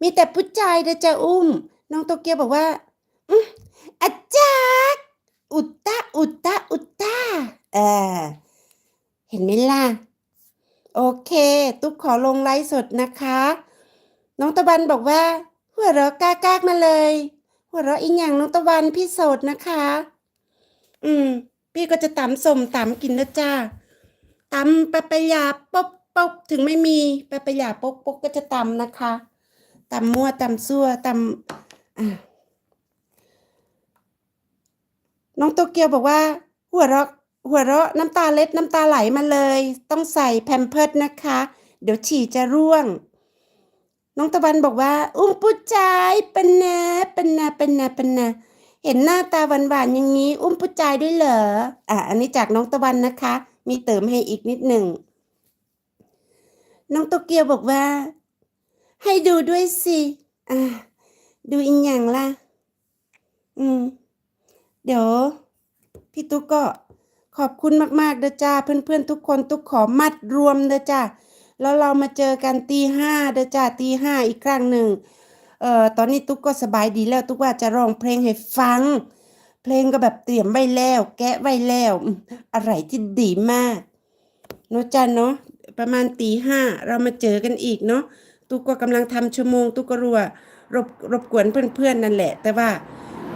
มีแต่ผู้ชายเด้อจ้าอุ้ม น้องโตเกียวบอกว่าอืมอาจารย์อุตตะอุตตะอุตตะเออเห็นไหมล่ะ โอเค ตุ๊กขอลงไลฟ์สดนะคะ น้องตะวันบอกว่า หัวเราะกากากมาเลย หัวเราะอีหยังน้องตะวันพี่โสดนะคะ อืม พี่ก็จะตำส้มตำกินนะจ้าตำปะปะยาปบปบถึงไม่มีปะปะยาปกปกก็จะตำนะคะ ตำมั่วตำซั่วตำน้องโตเกียวบอกว่า หัวเราะหัวเราะน้ำตาเล็ดน้ำตาไหลมาเลย ต้องใส่แพมเพิร์ดนะคะ เดี๋ยวฉี่จะร่วง น้องตะวันบอกว่า อุ้มปุจายเป็นนะเป็นนะเป็นนะเป็นนะเห็นหน้าตาหวานๆอย่างนี้ อุ้มปุจายด้วยเหรออะอันนี้จากน้องตะวันนะคะ มีเติมให้อีกนิดหนึ่งน้องโตเกียวบอกว่า ให้ดูด้วยสิอะดูอีกอย่างละอืม เดี๋ยว พี่ตุ๊กก็ขอบคุณมากๆเด้อจ้า เพื่อนๆทุกคนตุ๊กขอมัดรวมเด้อจ้าแล้วเรามาเจอกันตีห้าเด้อจ้าตีห้าอีกครั้งหนึ่งเอ่อตอนนี้ตุ๊กก็สบายดีแล้ว ตุ๊กว่าจะร้องเพลงให้ฟัง เพลงก็แบบเตรียมไว้แล้ว แกะไว้แล้วอืมอะไรที่ดีมากเนาะจ้าเนาะประมาณตีห้าเรามาเจอกันอีกเนาะ ตุ๊กก็กำลังทำชั่วโมงตุ๊กก็รู้ว่ารบรบกวนเพื่อนๆนั่นแหละ แต่ว่า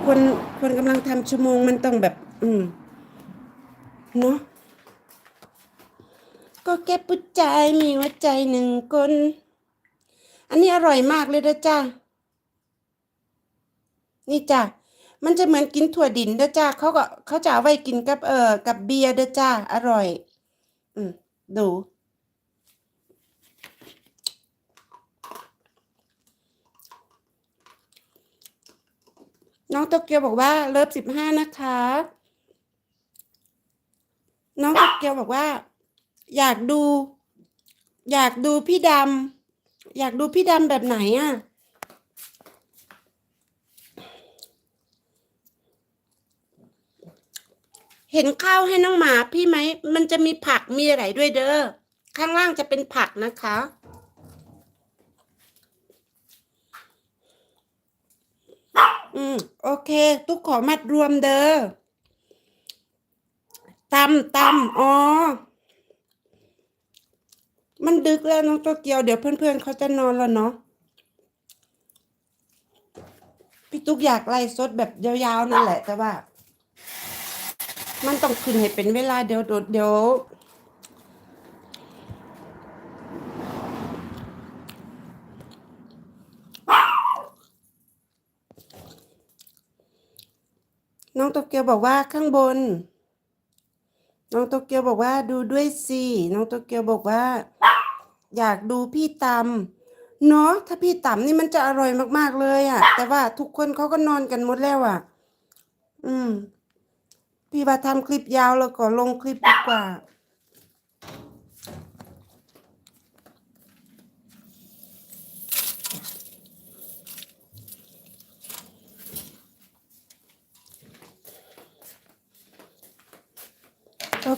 คนคนกำลังทำชั่วโมงมันต้องแบบ อืมเนาะก็แค่ปุจใจยมีหัวใจหนึ่งคน อันนี้อร่อยมากเลยนะจ้านี่จ้ะมันจะเหมือนกินถั่วดินเด้อจ้าเขาก็เขาจะเอาไว้กินกับเอ่อกับเบียร์เด้อจ้าอร่อย อืมดู น้องโตเกียวบอกว่าเลิฟสิบห้านะคะ น้องโตเกียวบอกว่า อยากดู อยากดูพี่ดำอยากดูพี่ดำแบบไหนอะเห็นข้าวให้น้องหมาพี่ไหม มันจะมีผักมีอะไรด้วยเด้อ ข้างล่างจะเป็นผักนะคะ อืมโอเค ตุ๊กขอมัดรวมเด้อตำตำอ๋อ มันดึกแล้วน้องโตเกียวเดี๋ยวเพื่อนๆเขาจะนอนแล้วเนาะพี่ตุ๊กอยากไล่สดแบบยาวๆนั่นแหละ แต่ว่า มันต้องขึ้นให้เป็นเวลาเดี๋ยวเดี๋ยว น้องโตเกียวบอกว่าข้างบน น้องโตเกียวบอกว่าดูด้วยสิน้องโตเกียวบอกว่า อยากดูพี่ตำเนาะถ้าพี่ตำนี่มันจะอร่อยมากๆเลยอะ่ะ แต่ว่าทุกคนเขาก็นอนกันหมดแล้วอะ่ะ อืม พี่ว่าทำคลิปยาวแล้วก็ลงคลิปดีกว่า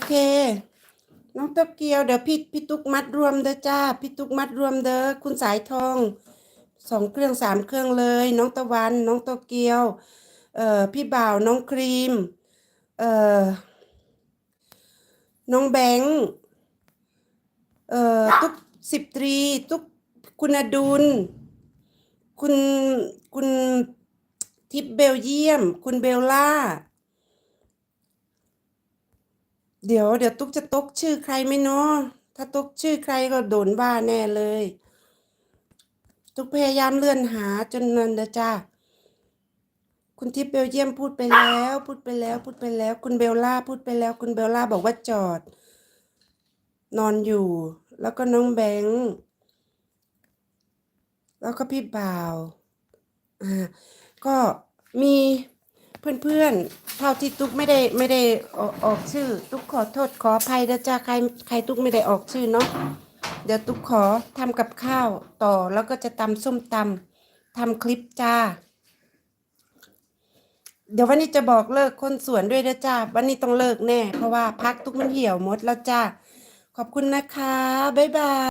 เค น้องโตเกียวเดี๋ยวพี่พี่ตุ๊กมัดรวมเด้อจ้าพี่ตุ๊กมัดรวมเด้อคุณสายทองสองเครื่องสามเครื่องเลย น้องตะวัน น้องโตเกียว เอ่อพี่บ่าวน้องครีม เอ่อน้องแบงค์เอ่อตุ๊กสิบตรี ตุ๊กคุณอดุล คุณคุณทิพเบลเยียม คุณเบลล่า เดี๋ยวเดี๋ยวตุ๊กจะตกชื่อใครไหมเนาะถ้าตกชื่อใครก็โดนว่าแน่เลย ตุ๊กพยายามเลื่อนหาจนนันเดอจ้าคุณทิพย์เบลเยียมพูดไปแล้ว พูดไปแล้ว พูดไปแล้ว คุณเบลล่าพูดไปแล้ว คุณเบลล่าบอกว่าจอด นอนอยู่ แล้วก็น้องแบงค์แล้วก็พี่บ่าวอ่าก็มี เพื่อนๆ เท่าที่ตุ๊กไม่ได้ไม่ได้ออกออกชื่อ ตุ๊กขอโทษขออภัยนะจ้าใครใครตุ๊กไม่ได้ออกชื่อเนาะเดี๋ยวตุ๊กขอทำกับข้าวต่อแล้วก็จะตำส้มตำทำคลิปจ้า เดี๋ยววันนี้จะบอกเลิกคนสวนด้วยนะจ้าวันนี้ต้องเลิกแน่ เพราะว่าพักตุ๊กมันเหี่ยวหมดแล้วจ้าขอบคุณนะคะบ๊ายบาย